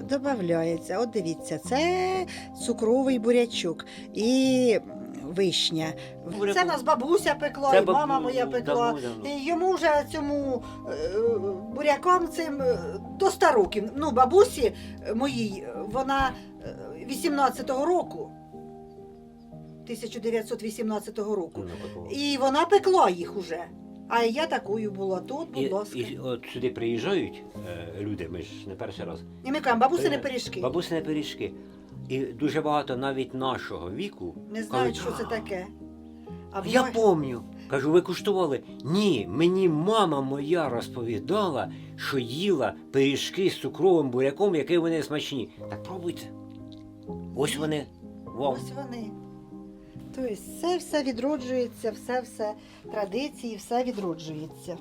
Додається. От дивіться, це цукровий бурячок і вишня. Це нас бабуся пекла, Це і мама моя пекла. І йому вже цьому е, бурякам цим е, до 100 років. Ну, бабусі е, моїй, е, вона е, 18-го року. 1918 року. І вона пекла їх уже. А я такою була тут, будь І, ласка. і от сюди приїжджають е, люди, ми ж не перший раз. І ми кажемо, бабусини Привіт. пиріжки. Бабусини пиріжки. І дуже багато навіть нашого віку. Не знають, кажуть, що це таке. А Я бува- помню. Кажу, ви куштували? Ні, мені мама моя розповідала, що їла пиріжки з цукровим буряком, які вони смачні. Так пробуйте. Ось вони. Вау. Ось вони. Тобто все все відроджується, все все традиції, все відроджується.